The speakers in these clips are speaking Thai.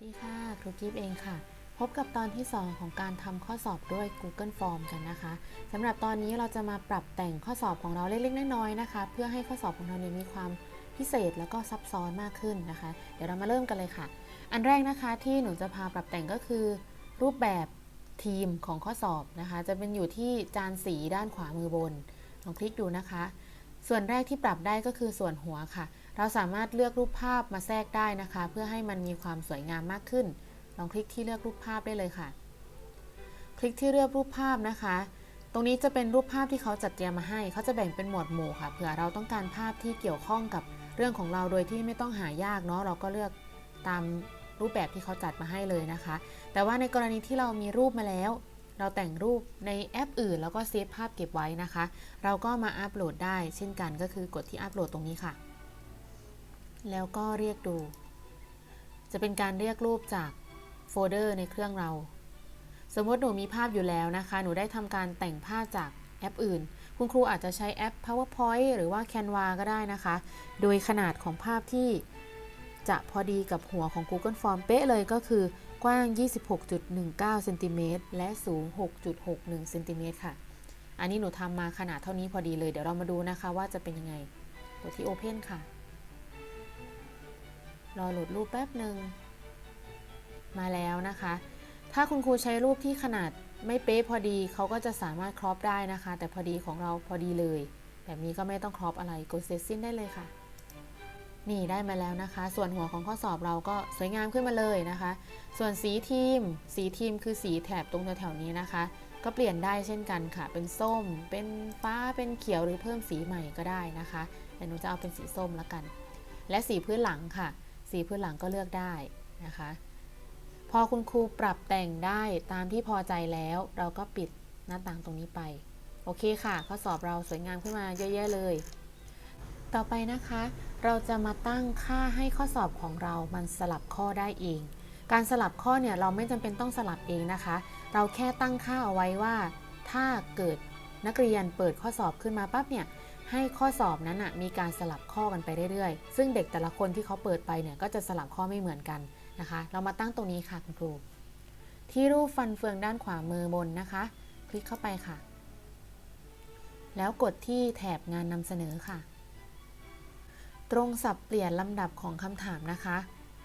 สดีค่ะ ครูกิฟเองค่ะ พบกับตอนที่ 2 ของการทำข้อสอบด้วย Google Form กันนะคะสำหรับตอนนี้เราจะมาปรับแต่งข้อสอบของเราเล็กๆน้อยๆนะคะ เพื่อให้ข้อสอบของเราเนี่ยมีความพิเศษแล้วก็ซับซ้อนมากขึ้นนะคะ เดี๋ยวเรามาเริ่มกันเลยค่ะ อันแรกนะคะที่หนูจะพาปรับแต่งก็คือ รูปแบบทีมของข้อสอบนะคะ จะเป็นอยู่ที่จานสีด้านขวามือบนลองคลิกดูนะคะ ส่วนแรกที่ปรับได้ก็คือส่วนหัวค่ะ เราสามารถเลือกรูปภาพมาแทรกได้นะคะ เพื่อให้มันมีความสวยงามมากขึ้น ลองคลิกที่เลือกรูปภาพได้เลยค่ะ คลิกที่เลือกรูปภาพนะคะ ตรงนี้จะเป็นรูปภาพที่เขาจัดเตรียมมาให้ เขาจะแบ่งเป็นหมวดหมู่ค่ะ เผื่อเราต้องการภาพที่เกี่ยวข้องกับเรื่องของเราโดยที่ไม่ต้องหายากเนาะ เราก็เลือกตามรูปแบบที่เขาจัดมาให้เลยนะคะ แต่ว่าในกรณีที่เรามีรูปมาแล้ว เราแต่งรูปในแอปอื่น แล้วก็เซฟภาพเก็บไว้นะคะ เราก็มาอัปโหลดได้เช่นกันก็คือกดที่อัปโหลดตรงนี้ค่ะ แล้วก็เรียกดู จะเป็นการเรียกรูปจากโฟลเดอร์ในเครื่องเรา สมมติหนูมีภาพอยู่แล้วนะคะ หนูได้ทำการแต่งภาพจากแอปอื่น คุณครูอาจจะใช้แอป PowerPoint หรือว่า Canva ก็ได้นะคะ โดยขนาดของภาพที่จะพอดีกับหัวของ Google Form เป๊ะเลยก็คือกว้าง 26.19เซนติเมตรและสูง 6.61เซนติเมตรค่ะ อันนี้หนูทำมาขนาดเท่านี้พอดีเลย เดี๋ยวเรามาดูนะคะว่าจะเป็นยังไงกดที่ Open ค่ะ รอโหลดรูปแป๊บหนึ่งมาแล้วนะคะ ถ้าคุณครูใช้รูปที่ขนาดไม่เป๊ะพอดีเขาก็จะสามารถครอปได้นะคะ แต่พอดีของเราพอดีเลย แบบนี้ก็ไม่ต้องครอปอะไรกดเซตสิ้นได้เลยค่ะ นี่ได้มาแล้วนะคะ ส่วนหัวของข้อสอบเราก็สวยงามขึ้นมาเลยนะคะ ส่วนสีทีม สีทีมคือสีแถบตรงแถวๆนี้นะคะ ก็เปลี่ยนได้เช่นกันค่ะ เป็นส้ม เป็นฟ้าเป็นเขียวหรือเพิ่มสีใหม่ก็ได้นะคะแต่หนูจะเอาเป็นสีส้มละกัน และสีพื้นหลังค่ะ สีพื้นหลังก็เลือกได้นะคะ พอคุณครูปรับแต่งได้ตามที่พอใจแล้ว เราก็ปิดหน้าต่างตรงนี้ไป โอเคค่ะ ข้อสอบเราสวยงามขึ้นมาเยอะแยะเลย ต่อไปนะคะ เราจะมาตั้งค่าให้ข้อสอบของเรามันสลับข้อได้เอง การสลับข้อเนี่ยเราไม่จำเป็นต้องสลับเองนะคะ เราแค่ตั้งค่าเอาไว้ว่า ถ้าเกิดนักเรียนเปิดข้อสอบขึ้นมาปั๊บเนี่ย ให้ข้อสอบนั้นนะมีการสลับข้อกันไปเรื่อยๆ ซึ่งเด็กแต่ละคนที่เขาเปิดไปเนี่ยก็จะสลับข้อไม่เหมือนกันนะคะ เรามาตั้งตรงนี้ค่ะคุณครู ที่รูปฟันเฟืองด้านขวามือบนนะคะ คลิกเข้าไปค่ะ แล้วกดที่แถบงานนำเสนอค่ะ ตรงสับเปลี่ยนลำดับของคำถามนะคะ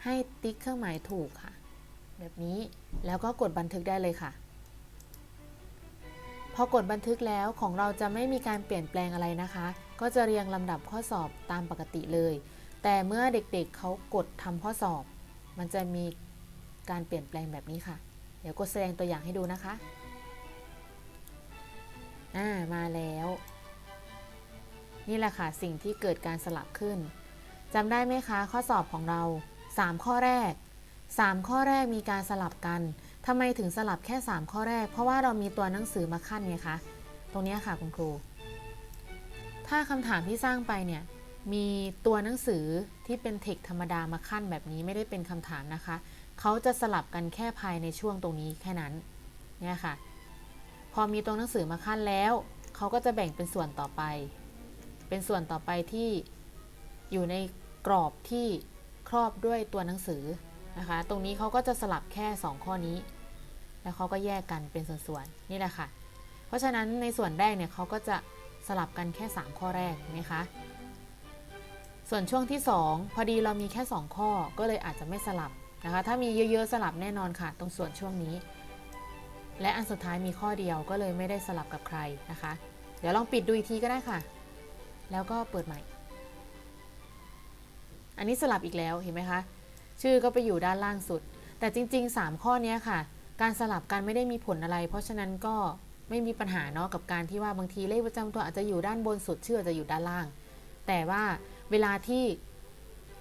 ให้ติ๊กเครื่องหมายถูกค่ะ แบบนี้แล้วก็กดบันทึกได้เลยค่ะ พอกดบันทึกแล้วของเราจะไม่มีการเปลี่ยนแปลงอะไรนะคะ ก็จะเรียงลำดับข้อสอบตามปกติเลย แต่เมื่อเด็กๆเขากดทำข้อสอบ มันจะมีการเปลี่ยนแปลงแบบนี้ค่ะ เดี๋ยวกดแสดงตัวอย่างให้ดูนะคะอ่ามาแล้ว นี่แหละค่ะสิ่งที่เกิดการสลับขึ้นจำได้ไหมคะ ข้อสอบของเรา 3 ข้อแรก 3 ข้อแรกมีการสลับกันทำไมถึงสลับแค่ 3 ข้อแรก เพราะว่าเรามีตัวหนังสือมาขั้นไงคะ ตรงนี้ค่ะคุณครู ถ้าคำถามที่สร้างไปเนี่ย มีตัวหนังสือที่เป็นเทคธรรมดามาขั้นแบบนี้ไม่ได้เป็นคำถามนะคะ เขาจะสลับกันแค่ภายในช่วงตรงนี้แค่นั้น เนี่ยค่ะ พอมีตัวหนังสือมาขั้นแล้ว เขาก็จะแบ่งเป็นส่วนต่อไป เป็นส่วนต่อไปที่อยู่ในกรอบที่ครอบด้วยตัวหนังสือ นะคะ ตรงนี้เขาก็จะสลับแค่ 2 ข้อนี้ แล้วเขาก็แยกกันเป็นส่วนๆนี่แหละค่ะ เพราะฉะนั้นในส่วนแรกเนี่ยเขาก็จะสลับกันแค่ 3 ข้อแรกเห็นไหมคะส่วนช่วงที่ 2 พอดีเรามีแค่ 2 ข้อก็เลยอาจจะไม่สลับนะคะ ถ้ามีเยอะๆสลับแน่นอนค่ะ ตรงส่วนช่วงนี้ และอันสุดท้ายมีข้อเดียวก็เลยไม่ได้สลับกับใครนะคะ เดี๋ยวลองปิดดูอีกทีก็ได้ค่ะ แล้วก็เปิดใหม่ อันนี้สลับอีกแล้วเห็นไหมคะ ชื่อก็ไปอยู่ด้านล่างสุด แต่จริง ๆ 3 ข้อนี้ค่ะ การสลับกันไม่ได้มีผลอะไร เพราะฉะนั้นก็ไม่มีปัญหาเนาะกับการที่ว่าบางทีเลขประจำตัวอาจจะอยู่ด้านบนสุด ชื่ออาจจะอยู่ด้านล่าง แต่ว่าเวลาที่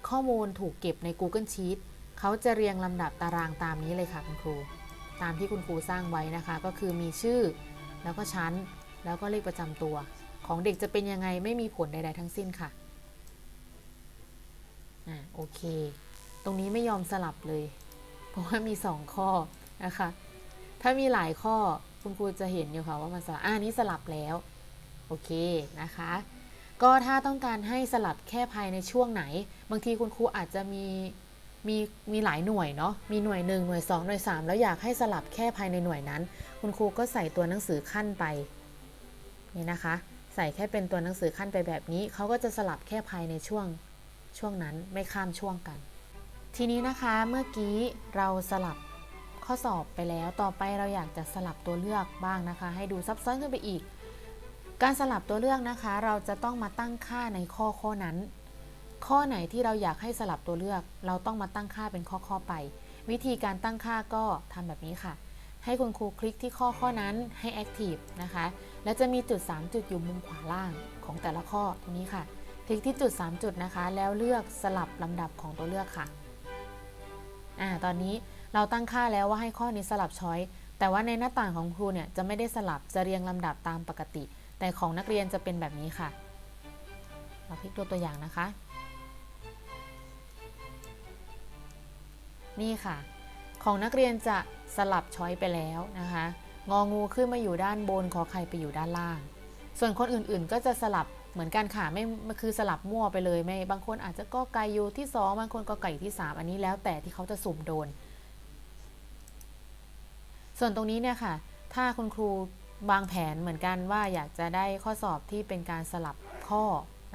ข้อมูลถูกเก็บใน Google Sheet เขาจะเรียงลำดับตารางตามนี้เลยค่ะคุณครู ตามที่คุณครูสร้างไว้นะคะ ก็คือมีชื่อ แล้วก็ชั้น แล้วก็เลขประจำตัว ของเด็กจะเป็นยังไงไม่มีผลใด ๆ ทั้งสิ้นค่ะ อ่าโอเค ตรงนี้ไม่ยอมสลับเลย เพราะว่ามี 2 ข้อนะคะ ถ้ามีหลายข้อคุณครูจะเห็นอยู่ค่ะว่ามันสลับอ่านี้สลับแล้ว โอเคนะคะ ก็ถ้าต้องการให้สลับแค่ภายในช่วงไหน บางทีคุณครูอาจจะมีมีมีหลายหน่วยเนาะ มีหน่วยหนึ่งหน่วยสองหน่วยสามแล้วอยากให้สลับแค่ภายในหน่วยนั้น คุณครูก็ใส่ตัวหนังสือขั้นไปนี่นะคะ ใส่แค่เป็นตัวหนังสือขั้นไปแบบนี้ เขาก็จะสลับแค่ภายในช่วงช่วงนั้นไม่ข้ามช่วงกัน ทีนี้นะคะเมื่อกี้เราสลับข้อสอบไปแล้ว ต่อไปเราอยากจะสลับตัวเลือกบ้างนะคะ ให้ดูซับซ้อนขึ้นไปอีก การสลับตัวเลือกนะคะ เราจะต้องมาตั้งค่าในข้อข้อนั้น ข้อไหนที่เราอยากให้สลับตัวเลือก เราต้องมาตั้งค่าเป็นข้อข้อไป วิธีการตั้งค่าก็ทำแบบนี้ค่ะ ให้คุณครูคลิกที่ข้อข้อนั้นให้ Active นะคะ แล้วจะมีจุด 3 จุดอยู่มุมขวาล่างของแต่ละข้อตรงนี้ค่ะ คลิกที่จุด 3 จุดนะคะ แล้วเลือกสลับลำดับของตัวเลือกค่ะ อ่าตอนนี้เราตั้งค่าแล้วว่าให้ข้อนี้สลับช้อย แต่ว่าในหน้าต่างของครูเนี่ยจะไม่ได้สลับจะเรียงลำดับตามปกติ แต่ของนักเรียนจะเป็นแบบนี้ค่ะ เราพลิกตัวตัวอย่างนะคะ นี่ค่ะ ของนักเรียนจะสลับช้อยไปแล้วนะคะ งองูขึ้นมาอยู่ด้านบน ขอไข่ไปอยู่ด้านล่าง ส่วนคนอื่นๆ ก็จะสลับ เหมือนกันค่ะไม่คือสลับมั่วไปเลยไม่บางคนอาจจะก็ไก่อยู่ที่ 2 บางคนก็ไก่อยู่ที่ 3 อันนี้แล้วแต่ที่เขาจะสุ่มโดน ส่วนตรงนี้เนี่ยค่ะ ถ้าคุณครูวางแผนเหมือนกันว่าอยากจะได้ข้อสอบที่เป็นการสลับข้อ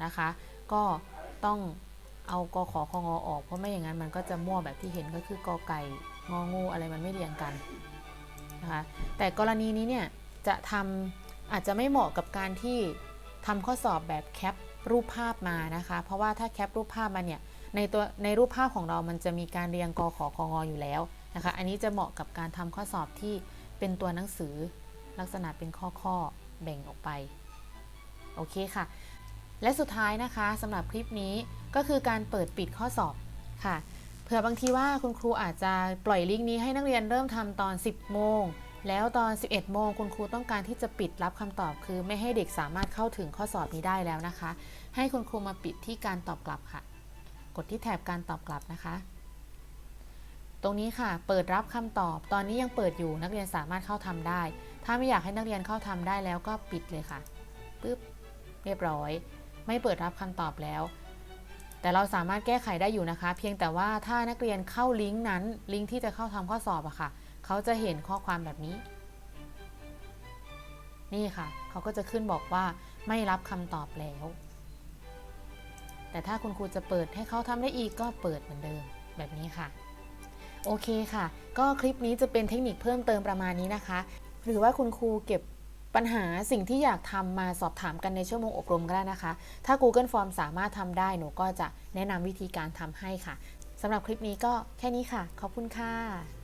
นะคะ ก็ต้องเอากขอคองอออก เพราะไม่อย่างนั้นมันก็จะมั่วแบบที่เห็นก็คือกอไก่งองูอะไรมันไม่เรียงกันนะคะแต่กรณีนี้เนี่ยจะทำอาจจะไม่เหมาะกับการที่ ทำข้อสอบแบบแคปรูปภาพมานะคะ เพราะว่าถ้าแคปรูปภาพมาเนี่ยในตัวในรูปภาพของเรามันจะมีการเรียงกขอคองออยู่แล้วนะคะ อันนี้จะเหมาะกับการทำข้อสอบที่เป็นตัวหนังสือลักษณะเป็นข้อข้อๆแบ่งออกไปโอเคค่ะ และสุดท้ายนะคะสำหรับคลิปนี้ก็คือการเปิดปิดข้อสอบค่ะเผื่อบางทีว่าคุณครูอาจจะปล่อยลิงก์นี้ให้นักเรียนเริ่มทำตอน 10 โมง แล้วตอน 11 โมงคุณครูต้องการที่จะปิดรับคำตอบ คือไม่ให้เด็กสามารถเข้าถึงข้อสอบนี้ได้แล้วนะคะ ให้คุณครูมาปิดที่การตอบกลับค่ะ กดที่แถบการตอบกลับนะคะ ตรงนี้ค่ะเปิดรับคำตอบ ตอนนี้ยังเปิดอยู่นักเรียนสามารถเข้าทำได้ ถ้าไม่อยากให้นักเรียนเข้าทำได้แล้วก็ปิดเลยค่ะปึ๊บเรียบร้อย ไม่เปิดรับคำตอบแล้ว แต่เราสามารถแก้ไขได้อยู่นะคะ เพียงแต่ว่าถ้านักเรียนเข้าลิงก์นั้นลิงก์ที่จะเข้าทำข้อสอบอะค่ะ เขาจะเห็นข้อความแบบนี้ นี่ค่ะ เขาก็จะขึ้นบอกว่าไม่รับคำตอบแล้ว แต่ถ้าคุณครูจะเปิดให้เขาทำได้อีกก็เปิดเหมือนเดิมแบบนี้ค่ะ โอเคค่ะ ก็คลิปนี้จะเป็นเทคนิคเพิ่มเติมประมาณนี้นะคะ หรือว่าคุณครูเก็บปัญหาสิ่งที่อยากทำมาสอบถามกันในชั่วโมงอบรมก็ได้นะคะ ถ้า Google Form สามารถทำได้หนูก็จะแนะนำวิธีการทำให้ค่ะสำหรับคลิปนี้ก็แค่นี้ค่ะ ขอบคุณค่ะ